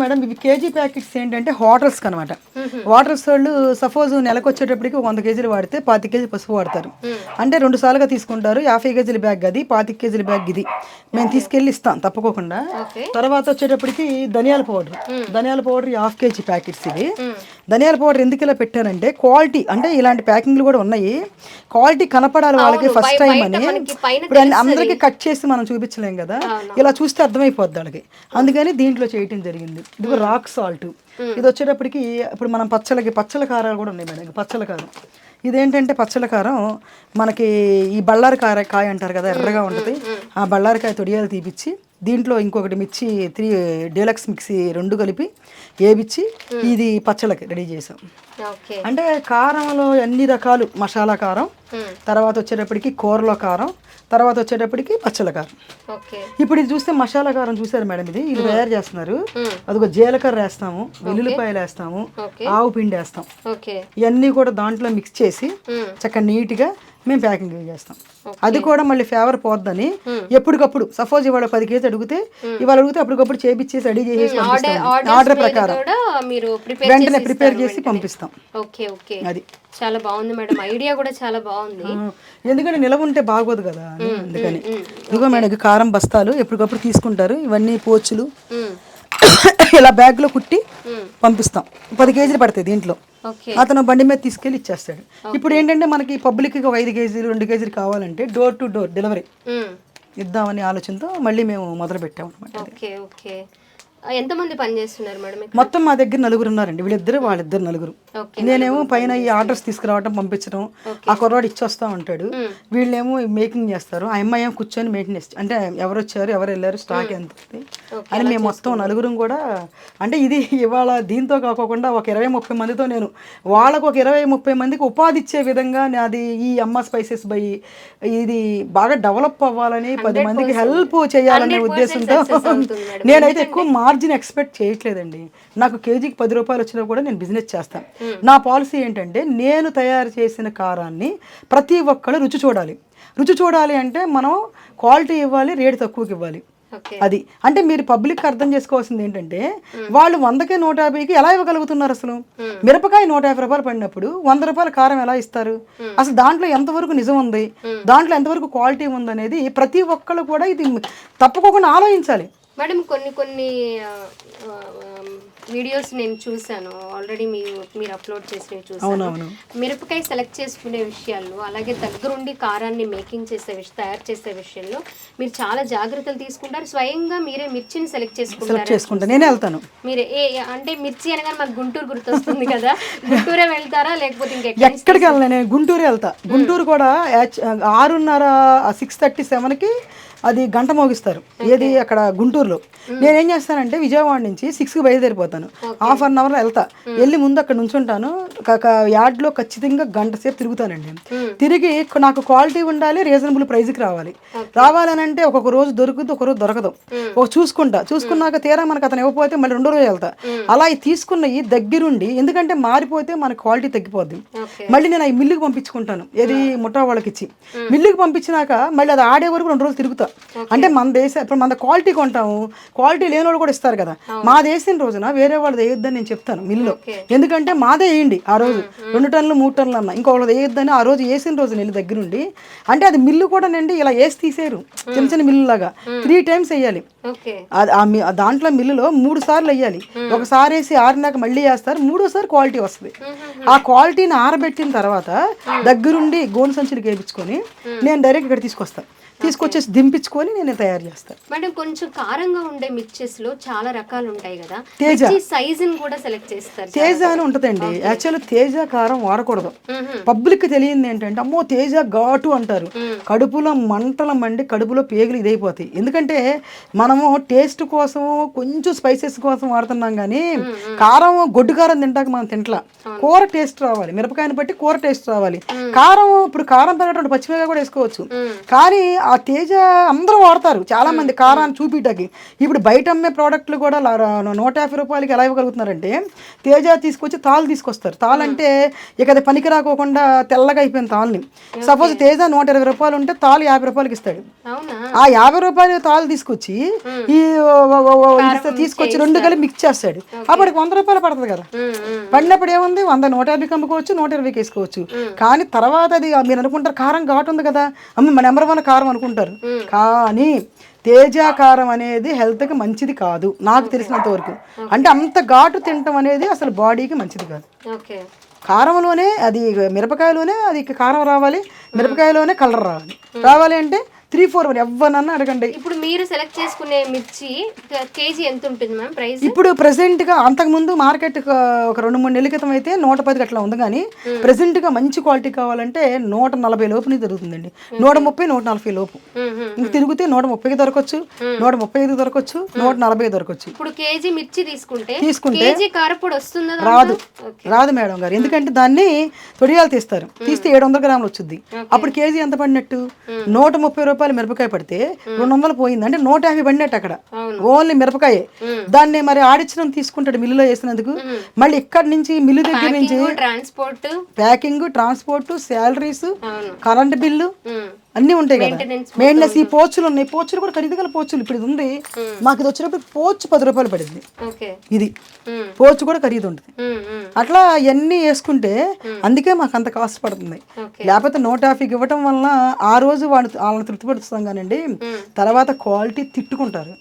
Madam ఇవి KG packets ఏంటంటే hotels అనమాట వాటర్స్ వాళ్ళు సపోజ్ నెలకు వచ్చేటప్పటికి వంద కేజీలు వాడితే పాతి కేజీ పసుపు వాడతారు అంటే రెండు సార్లుగా తీసుకుంటారు యాభై కేజీల బ్యాగ్ అది పాతి కేజీల బ్యాగ్ ఇది మేము తీసుకెళ్ళి ఇస్తాం తప్పకోకుండా తర్వాత వచ్చేటప్పటికి ధనియాల పౌడర్ ధనియాల పౌడర్ హాఫ్ కేజీ ప్యాకెట్స్ ఇవి ధనియాల పౌడర్ ఎందుకు ఇలా పెట్టారంటే క్వాలిటీ అంటే ఇలాంటి ప్యాకింగ్లు కూడా ఉన్నాయి క్వాలిటీ కనపడాలి వాళ్ళకి ఫస్ట్ టైం అని ఇప్పుడు అందరికీ కట్ చేసి మనం చూపించలేం కదా ఇలా చూస్తే అర్థమైపోద్ది వాళ్ళకి అందుకని దీంట్లో చేయటం జరిగింది ఇది రాక్ సాల్ట్ ఇది వచ్చేటప్పటికి ఇప్పుడు మనం పచ్చలకి పచ్చల కారాలు కూడా ఉన్నాయి మేడం పచ్చల కారం ఇదేంటంటే పచ్చల కారం మనకి ఈ బళ్ళారి కార కాయ అంటారు కదా ఎర్రగా ఉంటుంది ఆ బళ్ళారికాయ తొడియాలు తీపిచ్చి దీంట్లో ఇంకొకటి మిర్చి త్రీ డీలక్స్ మిక్సీ రెండు కలిపి వేపిచ్చి ఇది పచ్చళ్ళకి రెడీ చేసాం అంటే కారంలో అన్ని రకాలు మసాలా కారం తర్వాత వచ్చేటప్పటికి కూరలో కారం తర్వాత వచ్చేటప్పటికి పచ్చల కారం ఇప్పుడు ఇది చూస్తే మసాలా కారం చూసారు మేడం ఇది ఇది తయారు చేస్తున్నారు అదిగో జీలకర్ర వేస్తాము వెల్లుల్లిపాయలు వేస్తాము ఆవు పిండి వేస్తాం ఇవన్నీ కూడా దాంట్లో మిక్స్ చేసి చక్కగా నీట్గా మేము ప్యాకింగ్ చేస్తాం అది కూడా మళ్ళీ ఫేవర్ పోద్దని ఎప్పటికప్పుడు సపోజ్ ఇవాళ పది కేజీ అడిగితే ఇవాళ అడిగితే అప్పటికప్పుడు చేపిచ్చేసి రెడీ చేసి ఆర్డర్ ప్రకారం వెంటనే ప్రిపేర్ చేసి పంపిస్తాం ఓకే ఓకే అది చాలా బాగుంది మేడం ఐడియా కూడా చాలా బాగుంది ఎందుకంటే నిలవ ఉంటే బాగోదు కదా అందుకని ఇదిగో మేడం కారం బస్తాలు ఎప్పటికప్పుడు తీసుకుంటారు ఇవన్నీ పోచులు ఇలా బ్యాగ్లో కుట్టి పంపిస్తాం పది కేజీలు పడతాయి దీంట్లో అతను బండి మీద తీసుకెళ్ళి ఇచ్చేస్తాడు ఇప్పుడు ఏంటంటే మనకి పబ్లిక్ గా ఐదు కేజీలు రెండు కేజీలు కావాలంటే డోర్ టు డోర్ డెలివరీ ఇద్దామనే ఆలోచనతో మళ్ళీ మేము మొదలు పెట్టాము అనమాట ఎంతమంది మేడం మొత్తం మా దగ్గర నలుగురు ఉన్నారండి వీళ్ళిద్దరు వాళ్ళిద్దరు నలుగురు నేనేమో పైన ఈ ఆర్డర్స్ తీసుకురావటం పంపించడం ఆ కుర్రాడు ఇచ్చొస్తా ఉంటాడు వీళ్ళేమో మేకింగ్ చేస్తారు ఆ అమ్మాయి కూర్చొని మెయింటెనెన్స్ అంటే ఎవరు వచ్చారు ఎవరు వెళ్ళారు స్టాక్ ఎంత అని మేము మొత్తం నలుగురం కూడా అంటే ఇది ఇవాళ దీంతో కాకుండా ఒక ఇరవై ముప్పై మందితో నేను వాళ్ళకు ఒక ఇరవై ముప్పై మందికి ఉపాధి ఇచ్చే విధంగా నాది ఈ అమ్మ స్పైసెస్ బై ఇది బాగా డెవలప్ అవ్వాలని పది మందికి హెల్ప్ చేయాలనే ఉద్దేశంతో నేనైతే ఎక్కువ మార్ మార్జిన్ ఎక్స్పెక్ట్ చేయట్లేదండి నాకు కేజీకి పది రూపాయలు వచ్చినా కూడా నేను బిజినెస్ చేస్తాను నా పాలసీ ఏంటంటే నేను తయారు చేసిన కారాన్ని ప్రతి ఒక్కళ్ళు రుచి చూడాలి రుచి చూడాలి అంటే మనం క్వాలిటీ ఇవ్వాలి రేటు తక్కువకి ఇవ్వాలి అది అంటే మీరు పబ్లిక్ అర్థం చేసుకోవాల్సింది ఏంటంటే వాళ్ళు వందకి నూట యాభైకి ఎలా ఇవ్వగలుగుతున్నారు అసలు hmm. మిరపకాయ నూట యాభై రూపాయలు పడినప్పుడు వంద రూపాయల కారం ఎలా ఇస్తారు hmm. అసలు దాంట్లో ఎంతవరకు నిజం ఉంది hmm. దాంట్లో ఎంతవరకు క్వాలిటీ ఉంది అనేది ప్రతి ఒక్కళ్ళు కూడా ఇది తప్పకుండా ఆలోచించాలి మేడం కొన్ని కొన్ని వీడియోస్ నేను చూశాను ఆల్రెడీ మీరు మీరు అప్లోడ్ చేసినవి చూసాను మిరపకాయ సెలెక్ట్ చేసుకునే విషయాల్లో అలాగే దగ్గరుండి కారాన్ని మేకింగ్ చేసే విషయం తయారు చేసే విషయంలో మీరు చాలా జాగ్రత్తలు తీసుకుంటారు స్వయంగా మీరే మిర్చిని సెలెక్ట్ చేసుకుంటారు నేనే వెళ్తాను మీరే ఏ అంటే మిర్చి అనగానే మాకు గుంటూరు గుర్తొస్తుంది కదా గుంటూరే వెళ్తారా లేకపోతే ఇంకా ఎక్కడికి వెళ్ళను నేను గుంటూరు వెళ్తా గుంటూరు కూడా ఆరున్నర సిక్స్ థర్టీ సెవెన్కి అది గంట మోగిస్తారు ఏది అక్కడ గుంటూరులో నేనేం చేస్తానంటే విజయవాడ నుంచి సిక్స్కి బయలుదేరిపోతాను హాఫ్ అన్ అవర్లో వెళ్తా వెళ్ళి ముందు అక్కడ నుంచుంటాను యార్డ్లో ఖచ్చితంగా గంట సేపు తిరుగుతానండి తిరిగి నాకు క్వాలిటీ ఉండాలి రీజనబుల్ ప్రైజ్కి రావాలి రావాలనంటే ఒక్కొక్క రోజు దొరుకుతుంది ఒక రోజు దొరకదు ఒక చూసుకుంటా చూసుకున్నాక తీరా మనకు అతను ఇవ్వకపోతే మళ్ళీ రెండో రోజు వెళ్తా అలా తీసుకున్నవి దగ్గరుండి ఎందుకంటే మారిపోతే మన క్వాలిటీ తగ్గిపోద్ది మళ్ళీ నేను ఆ మిల్లుకి పంపించుకుంటాను ఏది ముఠా వాళ్ళకి ఇచ్చి మిల్లుకి పంపించినాక మళ్ళీ అది ఆడే వరకు రెండు రోజులు తిరుగుతా ఎక్కువగా అంటే మన దేశ ఇప్పుడు మన క్వాలిటీ కొంటాము క్వాలిటీ లేని వాళ్ళు కూడా ఇస్తారు కదా మా దేశం రోజున వేరే వాళ్ళది వేయొద్దని నేను చెప్తాను మిల్లులో ఎందుకంటే మాదే వేయండి ఆ రోజు రెండు టన్నులు మూడు టన్నులు అన్న ఇంకొకళ్ళది వేయొద్దని ఆ రోజు వేసిన రోజు నేను దగ్గరుండి అంటే అది మిల్లు కూడా నండి ఇలా వేసి తీసేరు చిన్న చిన్న మిల్లు లాగా త్రీ టైమ్స్ వేయాలి దాంట్లో మిల్లులో మూడు సార్లు వేయాలి ఒకసారి వేసి ఆరినాక మళ్ళీ వేస్తారు మూడోసారి క్వాలిటీ వస్తుంది ఆ క్వాలిటీని ఆరబెట్టిన తర్వాత దగ్గరుండి గోను సంచులు వేయించుకొని నేను డైరెక్ట్ ఇక్కడ తీసుకొస్తాను తీసుకొచ్చేసి దింపించుకొని నేను తయారు చేస్తాను మేడం కొంచెం కారంగా ఉండే మిక్చర్స్ లో చాలా రకాలు ఉంటాయి కదా తేజ సైజ్ కూడా సెలెక్ట్ చేస్తారు తేజ అని ఉంటుందండి యాక్చువల్ తేజ కారం వాడకూడదు పబ్లిక్ తెలియంది ఏంటంటే అమ్మో తేజ ఘాటు అంటారు కడుపులో మంటల మండి కడుపులో పేగులు ఇదైపోతాయి ఎందుకంటే మనము టేస్ట్ కోసం కొంచెం స్పైసెస్ కోసం వాడుతున్నాం కానీ కారం గొడ్డు కారం తింటాక మనం తింటా కూర టేస్ట్ రావాలి మిరపకాయని బట్టి కూర టేస్ట్ రావాలి కారం ఇప్పుడు కారం పెరగటువంటి పచ్చిమిరపకాయ కూడా వేసుకోవచ్చు కానీ ఆ తేజ అందరూ వాడతారు చాలామంది కారాన్ని చూపిటకి ఇప్పుడు బయట అమ్మే ప్రోడక్ట్లు కూడా నూట యాభై రూపాయలకి ఎలా ఇవ్వగలుగుతున్నారంటే తేజ తీసుకొచ్చి తాళ్ళు తీసుకొస్తారు తాళ్ళు అంటే ఇక అది పనికి రాకోకుండా తెల్లగా అయిపోయిన తాళ్ళని సపోజ్ తేజ నూట ఇరవై రూపాయలు ఉంటే తాళ్ళు యాభై రూపాయలకి ఇస్తాడు ఆ యాభై రూపాయలు తాళ్ళు తీసుకొచ్చి ఈ తీసుకొచ్చి రెండు కలిపి మిక్స్ చేస్తాడు అప్పటికి వంద రూపాయలు పడుతుంది కదా పడినప్పుడు ఏముంది వంద నూట యాభైకి అమ్ముకోవచ్చు నూట ఇరవైకి వేసుకోవచ్చు కానీ తర్వాత అది మీరు అనుకుంటారు కారం ఘాటు ఉంది కదా అమ్మ నెంబర్ వన్ కారం అనుకుంటారు కానీ తేజాకారం అనేది హెల్త్కి మంచిది కాదు నాకు తెలిసినంత వరకు అంటే అంత ఘాటు తినటం అనేది అసలు బాడీకి మంచిది కాదు కారంలోనే అది మిరపకాయలోనే అది కారం రావాలి మిరపకాయలోనే కలర్ రావాలి రావాలి అంటే త్రీ ఫోర్ వన్ ఎవరన్నా అడగండి ఇప్పుడు మీరు సెలెక్ట్ చేసుకునే మిర్చి కేజీ ఎంత ఉంటుంది మ్యామ్ ప్రైస్ ఇప్పుడు ప్రెసెంట్ గా అంతకుముందు మార్కెట్ ఒక రెండు మూడు నెలల క్రితం అయితే నూట పదికి అట్లా ఉంది కానీ ప్రెసెంట్ గా మంచి క్వాలిటీ కావాలంటే నూట నలభై లోపు దొరుకుతుందండి నూట ముప్పై నూట నలభై లోపు ఇంక తిరిగితే నూట ముప్పైకి దొరకొచ్చు నూట ముప్పై ఐదు దొరకొచ్చు నూట నలభై దొరకొచ్చు ఇప్పుడు కేజీ మిర్చి తీసుకుంటే తీసుకుంటే కారపొడి వస్తుందా రాదు రాదు మేడం గారు ఎందుకంటే దాన్ని తొడియాలు తీస్తారు తీస్తే ఏడు వందల గ్రాములు వచ్చింది అప్పుడు కేజీ ఎంత పడినట్టు నూట ముప్పై రూపాయలు మిరపకాయ పడితే రెండు వందలు పోయింది అంటే నూట యాభై పడినట్టు అక్కడ ఓన్లీ మిరపకాయే దాన్ని మరి ఆడిచ్చిన తీసుకుంటాడు మిల్లులో వేసినందుకు మళ్ళీ ఇక్కడ నుంచి మిల్లు దగ్గర నుంచి transport packing transport salaries current bill అన్నీ ఉంటాయి కదా మెయింటెనెన్స్ ఈ పోచులు ఉన్నాయి పోచులు కూడా గల పోచులు ఇప్పుడు ఇది ఉంది hmm. మాకు ఇది వచ్చినప్పుడు పోచు పది రూపాయలు పడింది ఇది hmm. పోచు కూడా ఖరీదు ఉంటుంది hmm, అట్లా ఇవన్నీ వేసుకుంటే అందుకే మాకు అంత కాస్ట్ పడుతుంది లేకపోతే నో ట్రాఫిక్ ఇవ్వటం వలన ఆ రోజు వాళ్ళు వాళ్ళని తృప్తిపరుస్తాం కానండి తర్వాత క్వాలిటీ తిట్టుకుంటారు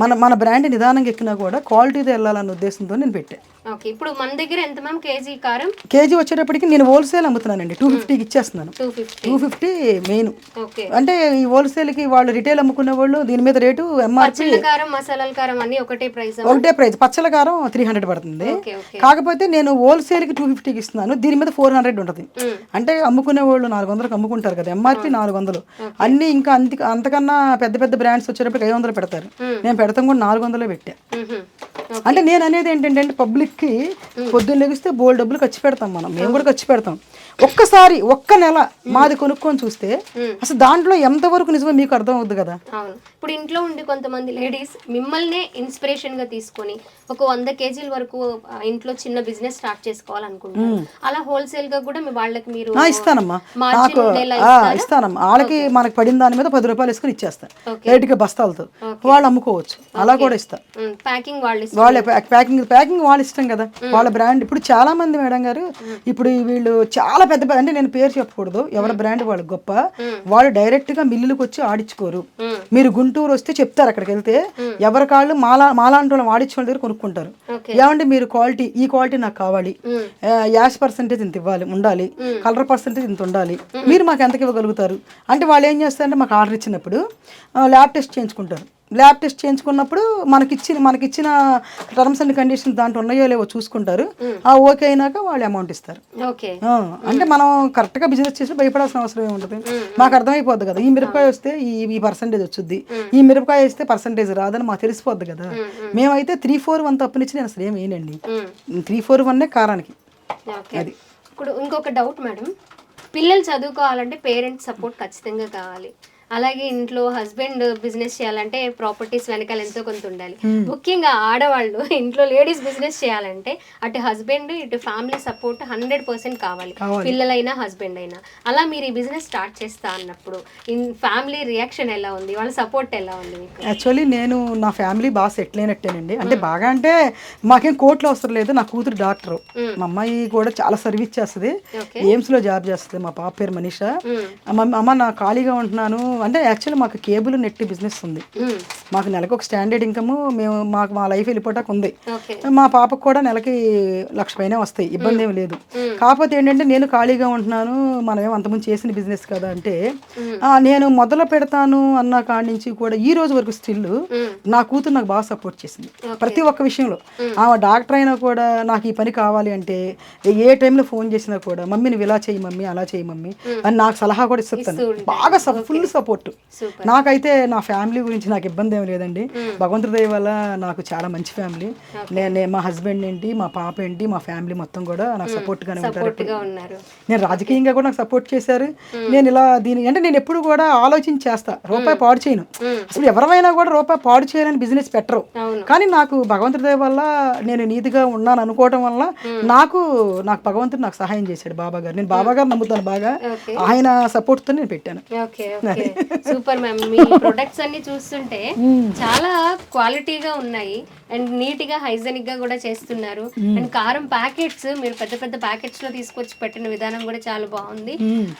మన మన బ్రాండ్ నిదానంగా ఎక్కినా కూడా క్వాలిటీతో వెళ్ళాలన్న ఉద్దేశంతో నేను పెట్టాను ఇప్పుడు మన దగ్గర ఎంత మ్యామ్ కేజీ కారం కేజీ వచ్చేటప్పటికి నేను హోల్సేల్ అమ్ముతున్నానండి టూ ఫిఫ్టీకి ఇచ్చేస్తున్నాను టూ ఫిఫ్టీ మెయిన్ అంటే ఈ హోల్సేల్ కి వాళ్ళు రిటైల్ అమ్ముకునే వాళ్ళు దీని మీద రేటు ఎంఆర్పి కారం మసాలాల కారం అన్ని ఒకటే ప్రైస్ ఒకటే ప్రైస్ పచ్చల కారం త్రీ హండ్రెడ్ పడుతుంది కాకపోతే నేను హోల్సేల్ కి టూ ఫిఫ్టీకి ఇస్తున్నాను దీని మీద ఫోర్ హండ్రెడ్ ఉంటుంది అంటే అమ్ముకునే వాళ్ళు నాలుగు వందలకు అమ్ముకుంటారు కదా ఎంఆర్పీ నాలుగు వందలు అన్ని ఇంకా అంత అంతకన్నా పెద్ద పెద్ద బ్రాండ్స్ వచ్చేటప్పటికి ఐదు వందలు పెడతారు నేను పెడతాం కూడా నాలుగు వందలే పెట్టా అంటే నేను అనేది ఏంటంటే పబ్లిక్కి పొద్దున్న లెగిస్తే బోల్ డబ్బులు ఖర్చు పెడతాం మనం మేము కూడా ఖర్చు పెడతాం ఒక్కసారి ఒక్క నెల మాది కొనుక్కొని చూస్తే అసలు దాంట్లో ఎంతవరకు నిజమో మీకు అర్థం అవుద్ది కదా ఇప్పుడు ఇంట్లో ఉండి కొంతమంది లేడీస్ మిమ్మల్నే ఇన్స్పిరేషన్ గా తీసుకొని ఒక వంద కేజీల వరకు ఇంట్లో చిన్న బిజినెస్ స్టార్ట్ చేసుకోవాలనుకుంటున్నారు అలా హోల్సేల్ గా కూడా మీ వాళ్ళకి మీరు ఇస్తానమ్మా ఇస్తానమ్మా వాళ్ళకి మనకి పడిన దాని మీద పది రూపాయలు వేసుకుని ఇచ్చేస్తాను గా బస్తాలతో వాళ్ళు అమ్ముకోవచ్చు అలా కూడా ఇస్తాను ప్యాకింగ్ వాళ్ళు వాళ్ళ ప్యాకింగ్ ప్యాకింగ్ వాళ్ళు ఇష్టం కదా వాళ్ళ బ్రాండ్ ఇప్పుడు చాలా మంది మేడం గారు ఇప్పుడు వీళ్ళు చాలా పెద్ద పెద్ద అంటే నేను పేరు చెప్పకూడదు ఎవరి బ్రాండ్ వాళ్ళు గొప్ప వాళ్ళు డైరెక్ట్ గా మిల్లులకు వచ్చి ఆడించుకోరు మీరు గుంటూరు వస్తే చెప్తారు అక్కడికి వెళ్తే ఎవరి కాళ్ళు మాలా మాలాంటి వాళ్ళు ఆడించిన దగ్గర కొనుక్కుంటారు ఏమంటే మీరు క్వాలిటీ ఈ క్వాలిటీ నాకు కావాలి యాష్ పర్సెంటేజ్ ఇంత ఇవ్వాలి ఉండాలి కలర్ పర్సంటేజ్ ఇంత ఉండాలి మీరు మాకు ఎంతకి ఇవ్వగలుగుతారు అంటే వాళ్ళు ఏం చేస్తారంటే మాకు ఆర్డర్ ఇచ్చినప్పుడు ల్యాబ్ టెస్ట్ చేయించుకుంటారు ల్యాబ్ టెస్ట్ చేయించుకున్నప్పుడు మనకిచ్చిన మనకిచ్చిన టర్మ్స్ అండ్ కండిషన్ దాంట్లో ఉన్నాయో లేవో చూసుకుంటారు ఆ ఓకే అయినాక వాళ్ళు అమౌంట్ ఇస్తారు అంటే మనం కరెక్ట్గా బిజినెస్ చేసి భయపడాల్సిన అవసరం ఏముంటుంది మాకు అర్థమైపోద్ది కదా ఈ మిరపకాయ వస్తే ఈ ఈ పర్సంటేజ్ వచ్చుద్ది ఈ మిరపకాయ వేస్తే పర్సంటేజ్ రాదని మాకు తెలిసిపోద్ది కదా మేమైతే త్రీ ఫోర్ వన్ తప్పనిచ్చి నేను అసలు ఏం వేయనండి త్రీ ఫోర్ వన్నే కారానికి అది ఇప్పుడు ఇంకొక డౌట్ మేడం పిల్లలు చదువుకోవాలంటే పేరెంట్స్ సపోర్ట్ ఖచ్చితంగా కావాలి అలాగే ఇంట్లో హస్బెండ్ బిజినెస్ చేయాలంటే ప్రాపర్టీస్ వెనకాల ఎంతో కొంత ఉండాలి ముఖ్యంగా ఆడవాళ్ళు ఇంట్లో లేడీస్ బిజినెస్ చేయాలంటే అటు హస్బెండ్ ఇటు ఫ్యామిలీ సపోర్ట్ హండ్రెడ్ పర్సెంట్ కావాలి పిల్లలైనా హస్బెండ్ అయినా అలా మీరు ఈ బిజినెస్ స్టార్ట్ చేస్తా అన్నప్పుడు ఇన్ ఫ్యామిలీ రియాక్షన్ ఎలా ఉంది వాళ్ళ సపోర్ట్ ఎలా ఉంది యాక్చువల్లీ నేను నా ఫ్యామిలీ బాగా సెటిల్ అయినట్టేనండి అంటే బాగా అంటే మాకేం కోట్లు అవసరం లేదు నా కూతురు డాక్టర్ మా అమ్మాయి కూడా చాలా సర్వీస్ చేస్తుంది ఎయిమ్స్ లో జాబ్ చేస్తుంది మా పాప పేరు మనీషా అమ్మ నా ఖాళీగా ఉంటున్నాను అంటే యాక్చువల్లీ మాకు కేబుల్ నెట్ బిజినెస్ ఉంది మాకు నెలకు ఒక స్టాండర్డ్ ఇన్కమ్ మేము మాకు మా లైఫ్ వెళ్ళిపోటాకు ఉంది మా పాపకు కూడా నెలకి లక్ష పైన వస్తాయి ఇబ్బంది ఏమి లేదు కాకపోతే ఏంటంటే నేను ఖాళీగా ఉంటున్నాను మనమేం అంతకుముందు చేసిన బిజినెస్ కదా అంటే నేను మొదలు పెడతాను అన్న కాడి నుంచి కూడా ఈ రోజు వరకు స్టిల్ నా కూతురు నాకు బాగా సపోర్ట్ చేసింది ప్రతి ఒక్క విషయంలో ఆమె డాక్టర్ అయినా కూడా నాకు ఈ పని కావాలి అంటే ఏ టైంలో ఫోన్ చేసినా కూడా మమ్మీ నువ్వు ఇలా చేయి మమ్మీ అలా చేయి మమ్మీ అని నాకు సలహా కూడా ఇస్తాను బాగా ఫుల్ సపోర్ట్ నాకైతే నా ఫ్యామిలీ గురించి నాకు ఇబ్బంది ఏం లేదండి భగవంతుడి దయ వల్ల నాకు చాలా మంచి ఫ్యామిలీ నేను మా హస్బెండ్ ఏంటి మా పాప ఏంటి మా ఫ్యామిలీ మొత్తం కూడా నాకు సపోర్ట్ గానే ఉంటారు నేను రాజకీయంగా కూడా నాకు సపోర్ట్ చేశారు నేను ఇలా దీని అంటే నేను ఎప్పుడు కూడా ఆలోచన చేస్తా రూపాయి పాడు చేయను అసలు ఎవరైనా కూడా రూపాయి పాడు చేయాలని బిజినెస్ పెట్టరు కానీ నాకు భగవంతుడి దయ వల్ల నేను నీతిగా ఉన్నాను అనుకోవడం వల్ల నాకు నాకు భగవంతుడు నాకు సహాయం చేశాడు బాబా గారు నేను బాబా గారు నమ్ముతాను బాగా ఆయన సపోర్ట్ తో నేను పెట్టాను సూపర్ మ్యామ్ మీ ప్రొడక్ట్స్ అన్ని చూస్తుంటే చాలా క్వాలిటీగా ఉన్నాయి అండ్ నీట్ గా హైజెనిక్ గా కూడా చేస్తున్నారు అండ్ కారం ప్యాకెట్స్ మీరు పెద్ద పెద్ద ప్యాకెట్స్ లో తీసుకొచ్చి పెట్టిన విధానం కూడా చాలా బాగుంది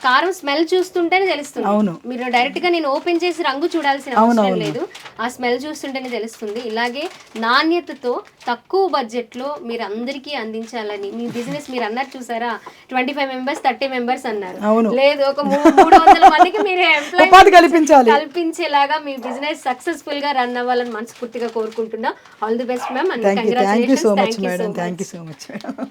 కారం స్మెల్ చూస్తుంటేనే తెలుస్తుంది మీరు డైరెక్ట్ గా నేను ఓపెన్ చేసి రంగు చూడాల్సిన అవసరం లేదు ఆ స్మెల్ చూస్తుంటేనే తెలుస్తుంది ఇలాగే నాణ్యతతో తక్కువ బడ్జెట్ లో మీరు అందరికీ అందించాలని మీ బిజినెస్ మీరు అన్నారు చూసారా twenty five members thirty members అన్నారు లేదు ఒక మూడు వందల మందికి మీరు కల్పించేలాగా మీ బిజినెస్ సక్సెస్ఫుల్ గా రన్ అవ్వాలని మనస్ఫూర్తిగా కోరుకుంటున్నా The best, ma'am, and thank congratulations. You. Thank you so much, madam. Thank you so much, madam.